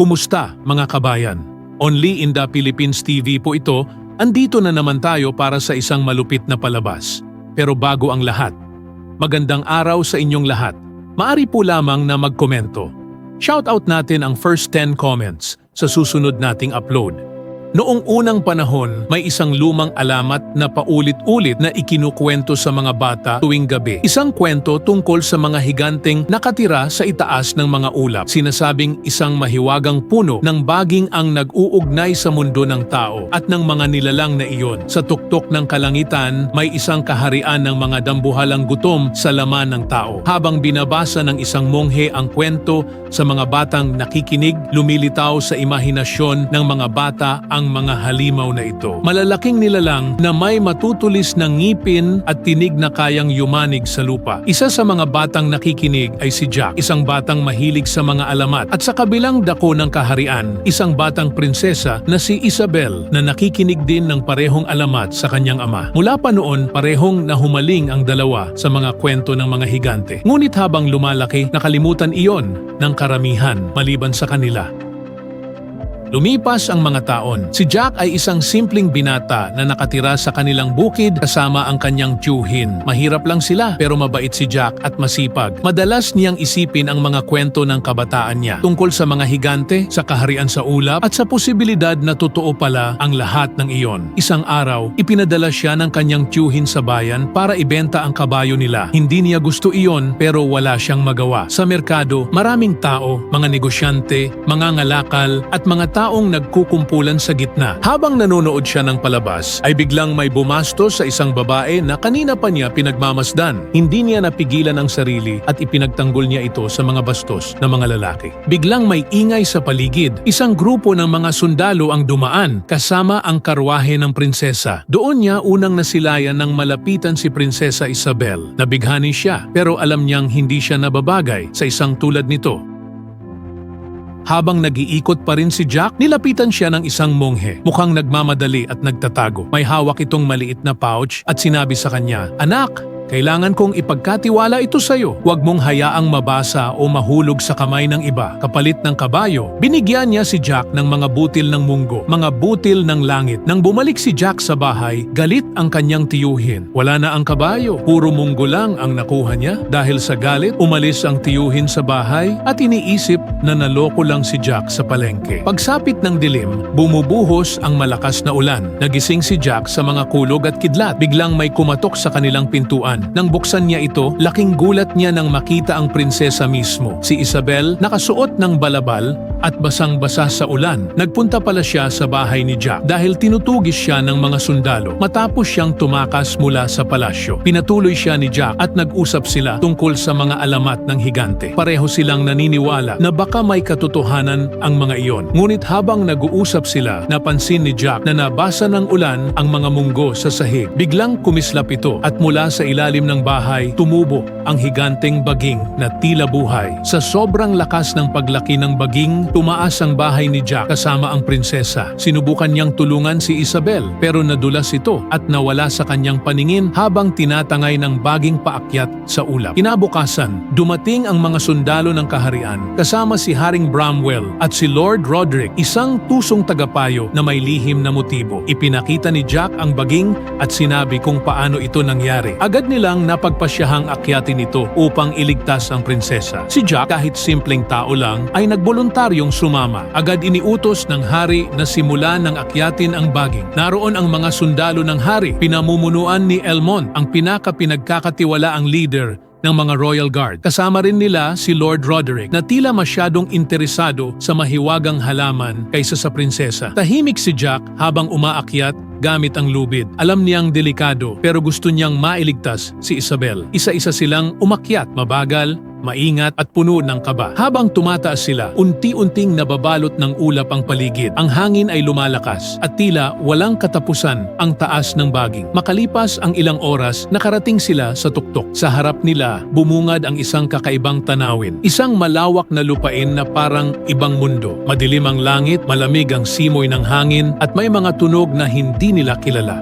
Kumusta mga kabayan? Only in the Philippines TV po ito, andito na naman tayo para sa isang malupit na palabas. Pero bago ang lahat, magandang araw sa inyong lahat. Maari po lamang na magkomento. Shoutout natin ang first 10 comments sa susunod nating upload. Noong unang panahon, may isang lumang alamat na paulit-ulit na ikinukwento sa mga bata tuwing gabi. Isang kwento tungkol sa mga higanteng nakatira sa itaas ng mga ulap. Sinasabing isang mahiwagang puno ng baging ang nag-uugnay sa mundo ng tao at ng mga nilalang na iyon. Sa tuktok ng kalangitan, may isang kaharian ng mga dambuhalang gutom sa laman ng tao. Habang binabasa ng isang monghe ang kwento sa mga batang nakikinig, lumilitaw sa imahinasyon ng mga bata ang mga halimaw na ito. Malalaking nilalang na may matutulis na ngipin at tinig na kayang yumanig sa lupa. Isa sa mga batang nakikinig ay si Jack, isang batang mahilig sa mga alamat. At sa kabilang dako ng kaharian, isang batang prinsesa na si Isabel na nakikinig din ng parehong alamat sa kanyang ama. Mula pa noon, parehong nahumaling ang dalawa sa mga kwento ng mga higante. Ngunit habang lumalaki, nakalimutan iyon ng karamihan maliban sa kanila. Lumipas ang mga taon. Si Jack ay isang simpleng binata na nakatira sa kanilang bukid kasama ang kanyang tiyuhin. Mahirap lang sila pero mabait si Jack at masipag. Madalas niyang isipin ang mga kwento ng kabataan niya tungkol sa mga higante, sa kaharian sa ulap at sa posibilidad na totoo pala ang lahat ng iyon. Isang araw, ipinadala siya ng kanyang tiyuhin sa bayan para ibenta ang kabayo nila. Hindi niya gusto iyon pero wala siyang magawa. Sa merkado, maraming tao, mga negosyante, mga ngalakal at mga taong nagkukumpulan sa gitna. Habang nanonood siya ng palabas, ay biglang may bumastos sa isang babae na kanina pa niya pinagmamasdan. Hindi niya napigilan ang sarili at ipinagtanggol niya ito sa mga bastos ng mga lalaki. Biglang may ingay sa paligid. Isang grupo ng mga sundalo ang dumaan kasama ang karwahe ng prinsesa. Doon niya unang nasilayan ng malapitan si Prinsesa Isabel. Nabighani siya pero alam niyang hindi siya nababagay sa isang tulad nito. Habang nag-iikot pa rin si Jack, nilapitan siya ng isang monghe. Mukhang nagmamadali at nagtatago. May hawak itong maliit na pouch at sinabi sa kanya, Anak, kailangan kong ipagkatiwala ito sa iyo. Huwag mong hayaang mabasa o mahulog sa kamay ng iba. Kapalit ng kabayo, binigyan niya si Jack ng mga butil ng munggo, mga butil ng langit. Nang bumalik si Jack sa bahay, galit ang kanyang tiyuhin. Wala na ang kabayo, puro munggo lang ang nakuha niya. Dahil sa galit, umalis ang tiyuhin sa bahay at iniisip na naloko lang si Jack sa palengke. Pagsapit ng dilim, bumubuhos ang malakas na ulan. Nagising si Jack sa mga kulog at kidlat. Biglang may kumatok sa kanilang pintuan. Nang buksan niya ito, laking gulat niya nang makita ang prinsesa mismo. Si Isabel nakasuot ng balabal at basang-basa sa ulan. Nagpunta pala siya sa bahay ni Jack dahil tinutugis siya ng mga sundalo matapos siyang tumakas mula sa palasyo. Pinatuloy siya ni Jack at nag-usap sila tungkol sa mga alamat ng higante. Pareho silang naniniwala na baka may katotohanan ang mga iyon. Ngunit habang nag-uusap sila, napansin ni Jack na nabasa ng ulan ang mga munggo sa sahig. Biglang kumislap ito at mula sa ilalim ng bahay, tumubo ang higanteng baging na tila buhay. Sa sobrang lakas ng paglaki ng baging, tumaas ang bahay ni Jack kasama ang prinsesa. Sinubukan niyang tulungan si Isabel pero nadulas ito at nawala sa kanyang paningin habang tinatangay ng baging paakyat sa ulap. Kinabukasan, dumating ang mga sundalo ng kaharian kasama si Haring Bramwell at si Lord Roderick, isang tusong tagapayo na may lihim na motibo. Ipinakita ni Jack ang baging at sinabi kung paano ito nangyari. Agad nilang napagpasyahang akyatin ito upang iligtas ang prinsesa. Si Jack, kahit simpleng tao lang, ay nagboluntaryong sumama. Agad iniutos ng hari na simulan ng akyatin ang baging. Naroon ang mga sundalo ng hari, pinamumunuan ni Elmont, ang pinaka-pinagkakatiwala ang leader ng mga Royal Guard. Kasama rin nila si Lord Roderick na tila masyadong interesado sa mahiwagang halaman kaysa sa prinsesa. Tahimik si Jack habang umaakyat gamit ang lubid. Alam niyang delikado pero gusto niyang mailigtas si Isabel. Isa-isa silang umakyat, mabagal, maingat at puno ng kaba. Habang tumataas sila, unti-unting nababalot ng ulap ang paligid. Ang hangin ay lumalakas at tila walang katapusan ang taas ng baging. Makalipas ang ilang oras, nakarating sila sa tuktok. Sa harap nila, bumungad ang isang kakaibang tanawin. Isang malawak na lupain na parang ibang mundo. Madilim ang langit, malamig ang simoy ng hangin at may mga tunog na hindi nila kilala.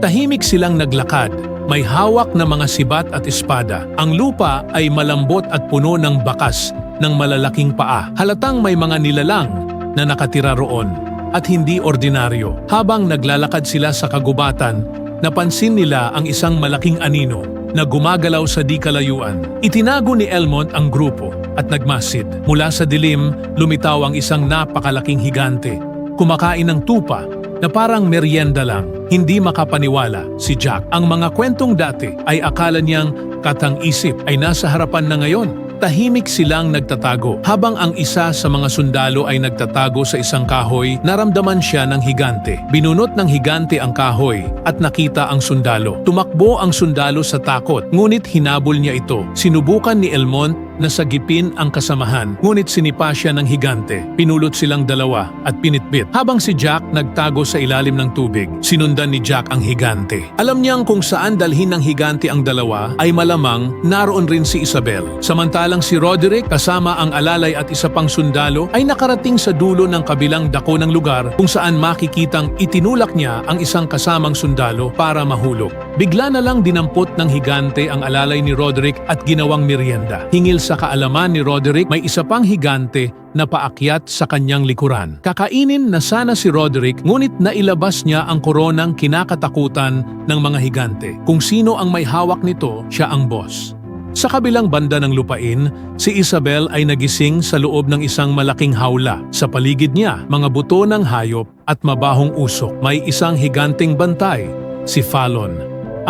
Tahimik silang naglakad, may hawak na mga sibat at espada. Ang lupa ay malambot at puno ng bakas ng malalaking paa. Halatang may mga nilalang na nakatira roon at hindi ordinaryo. Habang naglalakad sila sa kagubatan, napansin nila ang isang malaking anino na gumagalaw sa di kalayuan. Itinago ni Elmont ang grupo at nagmasid. Mula sa dilim, lumitaw ang isang napakalaking higante. Kumakain ng tupa na parang merienda lang. Hindi makapaniwala si Jack. Ang mga kwentong dati ay akala niyang katang-isip ay nasa harapan na ngayon. Tahimik silang nagtatago. Habang ang isa sa mga sundalo ay nagtatago sa isang kahoy, naramdaman siya ng higante. Binunot ng higante ang kahoy at nakita ang sundalo. Tumakbo ang sundalo sa takot, ngunit hinabol niya ito. Sinubukan ni Elmont na sagipin ang kasamahan, ngunit sinipa siya ng higante. Pinulot silang dalawa at pinitbit. Habang si Jack nagtago sa ilalim ng tubig, sinundan ni Jack ang higante. Alam niyang kung saan dalhin ng higante ang dalawa ay malamang naroon rin si Isabel. Samantalang si Roderick kasama ang alalay at isa pang sundalo ay nakarating sa dulo ng kabilang dako ng lugar kung saan makikitang itinulak niya ang isang kasamang sundalo para mahulog. Bigla na lang dinampot ng higante ang alalay ni Roderick at ginawang merienda. Hingil sa kaalaman ni Roderick, may isa pang higante na paakyat sa kanyang likuran. Kakainin na sana si Roderick ngunit nailabas niya ang koronang kinakatakutan ng mga higante. Kung sino ang may hawak nito, siya ang boss. Sa kabilang banda ng lupain, si Isabel ay nagising sa loob ng isang malaking hawla. Sa paligid niya, mga buto ng hayop at mabahong usok. May isang higanting bantay, si Fallon.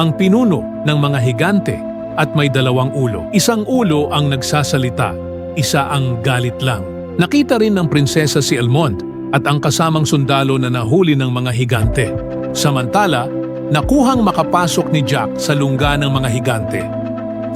Ang pinuno ng mga higante at may dalawang ulo. Isang ulo ang nagsasalita, isa ang galit lang. Nakita rin ng prinsesa si Elmont at ang kasamang sundalo na nahuli ng mga higante. Samantala, nakuhang makapasok ni Jack sa lungga ng mga higante.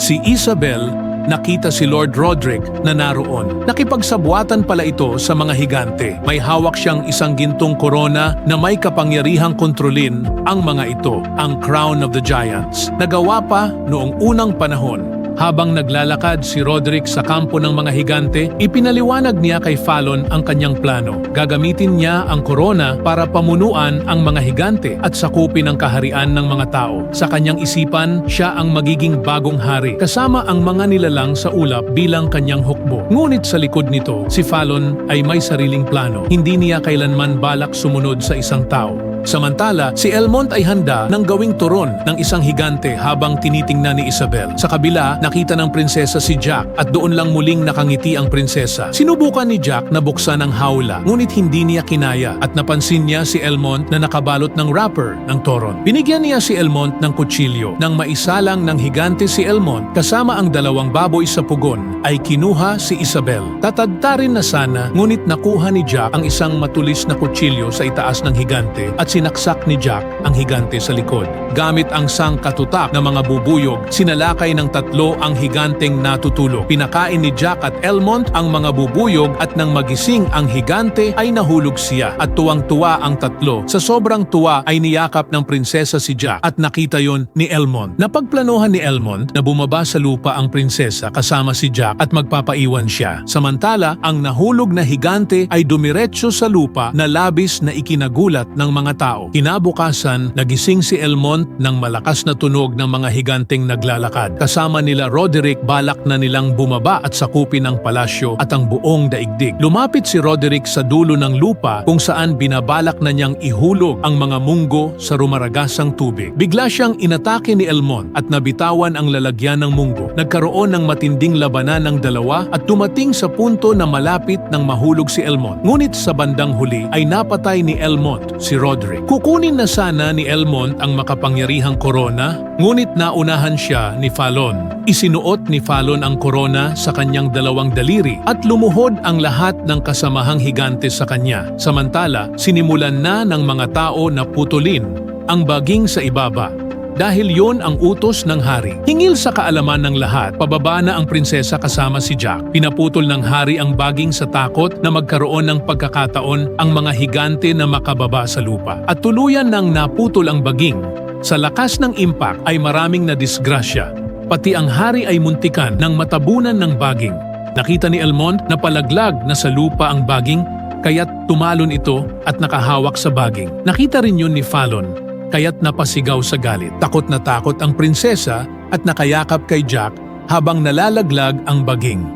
Si Isabel, nakita si Lord Roderick na naroon. Nakipagsabwatan pala ito sa mga higante. May hawak siyang isang gintong korona na may kapangyarihang kontrolin ang mga ito, ang Crown of the Giants. Nagawa pa noong unang panahon habang naglalakad si Roderick sa kampo ng mga higante, ipinaliwanag niya kay Fallon ang kanyang plano. Gagamitin niya ang korona para pamunuan ang mga higante at sakupin ang kaharian ng mga tao. Sa kanyang isipan, siya ang magiging bagong hari, kasama ang mga nilalang sa ulap bilang kanyang hukbo. Ngunit sa likod nito, si Fallon ay may sariling plano. Hindi niya kailanman balak sumunod sa isang tao. Samantala, si Elmont ay handa ng gawing turon ng isang higante habang tinitingnan ni Isabel. Sa kabila, nakita ng prinsesa si Jack at doon lang muling nakangiti ang prinsesa. Sinubukan ni Jack na buksan ang hawla, ngunit hindi niya kinaya at napansin niya si Elmont na nakabalot ng wrapper ng toron. Binigyan niya si Elmont ng kutsilyo. Nang maisalang ng higante si Elmont kasama ang dalawang baboy sa pugon, ay kinuha si Isabel. Tatagtarin na sana, ngunit nakuha ni Jack ang isang matulis na kutsilyo sa itaas ng higante at sinaksak ni Jack ang higante sa likod. Gamit ang sangkatutak ng mga bubuyog, sinalakay ng tatlo ang higanteng natutulog. Pinakain ni Jack at Elmont ang mga bubuyog at nang magising ang higante ay nahulog siya at tuwang-tuwa ang tatlo. Sa sobrang tuwa ay niyakap ng prinsesa si Jack at nakita yon ni Elmont. Napagplanuhan ni Elmont na bumaba sa lupa ang prinsesa kasama si Jack at magpapaiwan siya. Samantala, ang nahulog na higante ay dumiretso sa lupa na labis na ikinagulat ng mga tao. Kinabukasan, nagising si Elmont ng malakas na tunog ng mga higanteng naglalakad. Kasama nila Roderick balak na nilang bumaba at sakupin ang palasyo at ang buong daigdig. Lumapit si Roderick sa dulo ng lupa kung saan binabalak na niyang ihulog ang mga munggo sa rumaragasang tubig. Bigla siyang inatake ni Elmont at nabitawan ang lalagyan ng munggo. Nagkaroon ng matinding labanan ng dalawa at dumating sa punto na malapit ng mahulog si Elmont. Ngunit sa bandang huli ay napatay ni Elmont si Roderick. Kukunin na sana ni Elmont ang makapangyarihang korona, ngunit naunahan siya ni Fallon. Isinuot ni Fallon ang korona sa kanyang dalawang daliri at lumuhod ang lahat ng kasamahang higante sa kanya. Samantala, sinimulan na ng mga tao na putulin ang baging sa ibaba dahil yon ang utos ng hari. Hingil sa kaalaman ng lahat, pababa na ang prinsesa kasama si Jack. Pinaputol ng hari ang baging sa takot na magkaroon ng pagkakataon ang mga higante na makababa sa lupa. At tuluyan nang naputol ang baging. Sa lakas ng impact ay maraming na disgrasya. Pati ang hari ay muntikan ng matabunan ng baging. Nakita ni Elmont na palaglag na sa lupa ang baging kaya't tumalon ito at nakahawak sa baging. Nakita rin yun ni Fallon kaya't napasigaw sa galit. Takot na takot ang prinsesa at nakayakap kay Jack habang nalalaglag ang baging.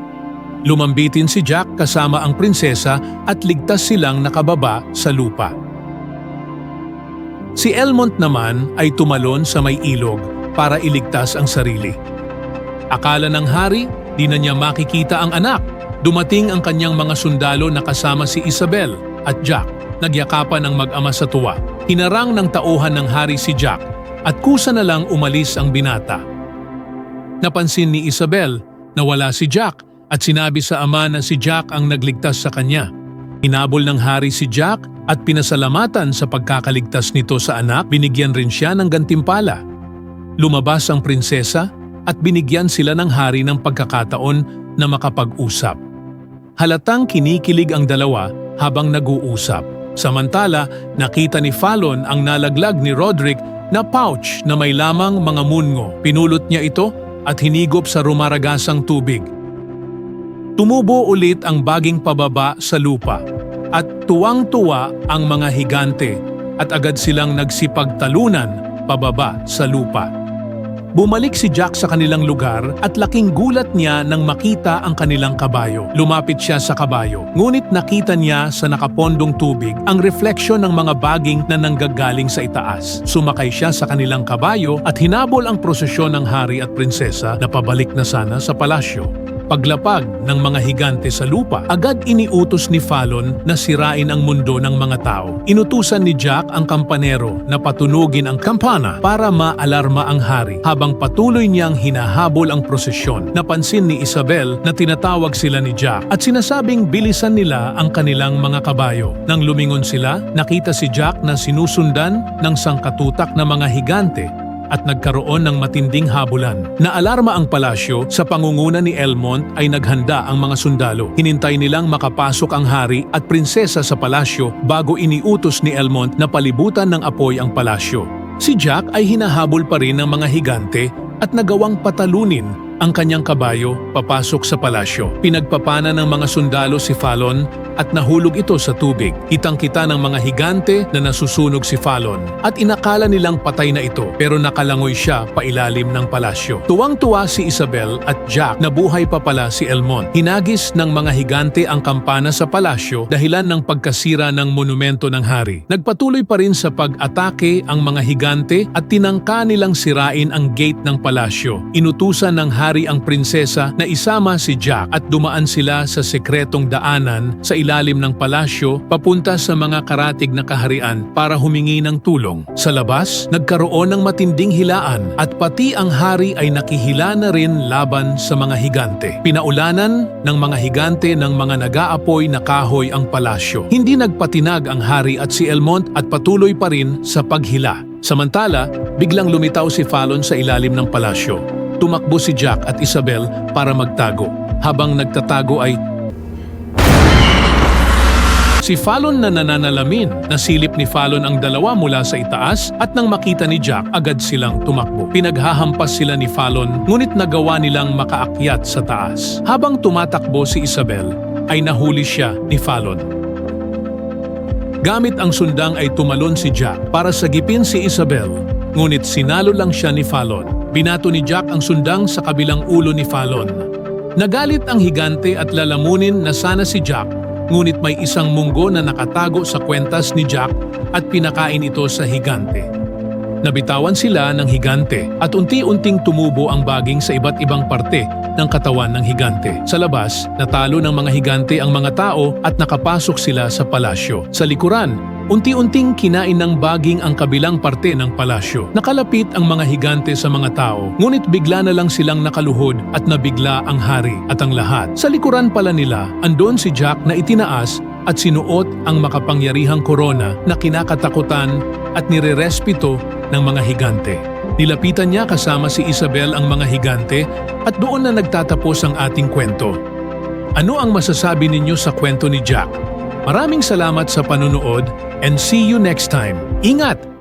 Lumambitin si Jack kasama ang prinsesa at ligtas silang nakababa sa lupa. Si Elmont naman ay tumalon sa may ilog para iligtas ang sarili. Akala ng hari, di na niya makikita ang anak. Dumating ang kanyang mga sundalo na kasama si Isabel at Jack. Nagyakapan ang mag-ama sa tuwa. Hinarang ng tauhan ng hari si Jack at kusa na lang umalis ang binata. Napansin ni Isabel na wala si Jack at sinabi sa ama na si Jack ang nagligtas sa kanya. Hinabol ng hari si Jack at pinasalamatan sa pagkakaligtas nito sa anak, binigyan rin siya ng gantimpala. Lumabas ang prinsesa at binigyan sila ng hari ng pagkakataon na makapag-usap. Halatang kinikilig ang dalawa habang nag-uusap. Samantala, nakita ni Fallon ang nalaglag ni Roderick na pouch na may lamang mga mungo. Pinulot niya ito at hinigop sa rumaragasang tubig. Tumubo ulit ang baging pababa sa lupa at tuwang-tuwa ang mga higante at agad silang nagsipagtalunan pababa sa lupa. Bumalik si Jack sa kanilang lugar at laking gulat niya nang makita ang kanilang kabayo. Lumapit siya sa kabayo, ngunit nakita niya sa nakapondong tubig ang refleksyon ng mga baging na nanggagaling sa itaas. Sumakay siya sa kanilang kabayo at hinabol ang prosesyon ng hari at prinsesa na pabalik na sana sa palasyo. Paglapag ng mga higante sa lupa, agad iniutos ni Fallon na sirain ang mundo ng mga tao. Inutusan ni Jack ang kampanero na patunugin ang kampana para maalarma ang hari habang patuloy niyang hinahabol ang prosesyon. Napansin ni Isabel na tinatawag sila ni Jack at sinasabing bilisan nila ang kanilang mga kabayo. Nang lumingon sila, nakita si Jack na sinusundan ng sangkatutak na mga higante at nagkaroon ng matinding habulan. Naalarma ang palasyo sa pangunguna ni Elmont ay naghanda ang mga sundalo. Hinintay nilang makapasok ang hari at prinsesa sa palasyo bago iniutos ni Elmont na palibutan ng apoy ang palasyo. Si Jack ay hinahabol pa rin ng mga higante at nagawang patalunin ang kanyang kabayo papasok sa palasyo. Pinagpapana ng mga sundalo si Fallon at nahulog ito sa tubig. Kitang-kita ng mga higante na nasusunog si Fallon at inakala nilang patay na ito pero nakalangoy siya pailalim ng palasyo. Tuwang-tuwa si Isabel at Jack na buhay pa pala si Elmont. Hinagis ng mga higante ang kampana sa palasyo dahilan ng pagkasira ng monumento ng hari. Nagpatuloy pa rin sa pag-atake ang mga higante at tinangka nilang sirain ang gate ng palasyo. Inutusan ng hari ang prinsesa na isama si Jack at dumaan sila sa sekretong daanan sa ilalim ng palasyo papunta sa mga karatig na kaharian para humingi ng tulong. Sa labas, nagkaroon ng matinding hilaan at pati ang hari ay nakihila na rin laban sa mga higante. Pinaulanan ng mga higante ng mga nag-aapoy na kahoy ang palasyo. Hindi nagpatinag ang hari at si Elmont at patuloy pa rin sa paghila. Samantala, biglang lumitaw si Fallon sa ilalim ng palasyo. Tumakbo si Jack at Isabel para magtago. Habang nagtatago ay Si Fallon na nananalamin, nasilip ni Fallon ang dalawa mula sa itaas at nang makita ni Jack, agad silang tumakbo. Pinaghahampas sila ni Fallon, ngunit nagawa nilang makaakyat sa taas. Habang tumatakbo si Isabel, ay nahuli siya ni Fallon. Gamit ang sundang ay tumalon si Jack para sagipin si Isabel, ngunit sinalo lang siya ni Fallon. Binato ni Jack ang sundang sa kabilang ulo ni Fallon. Nagalit ang higante at lalamunin na sana si Jack ngunit may isang munggo na nakatago sa kwentas ni Jack at pinakain ito sa higante. Nabitawan sila ng higante at unti-unting tumubo ang baging sa iba't ibang parte ng katawan ng higante. Sa labas, natalo ng mga higante ang mga tao at nakapasok sila sa palasyo. Sa likuran, Unti-unting kinain ng baging ang kabilang parte ng palasyo. Nakalapit ang mga higante sa mga tao, ngunit bigla na lang silang nakaluhod at nabigla ang hari at ang lahat. Sa likuran pala nila, andon si Jack na itinaas at sinuot ang makapangyarihang korona na kinakatakutan at nirerespito ng mga higante. Nilapitan niya kasama si Isabel ang mga higante at doon na nagtatapos ang ating kwento. Ano ang masasabi ninyo sa kwento ni Jack? Maraming salamat sa panunood and see you next time. Ingat!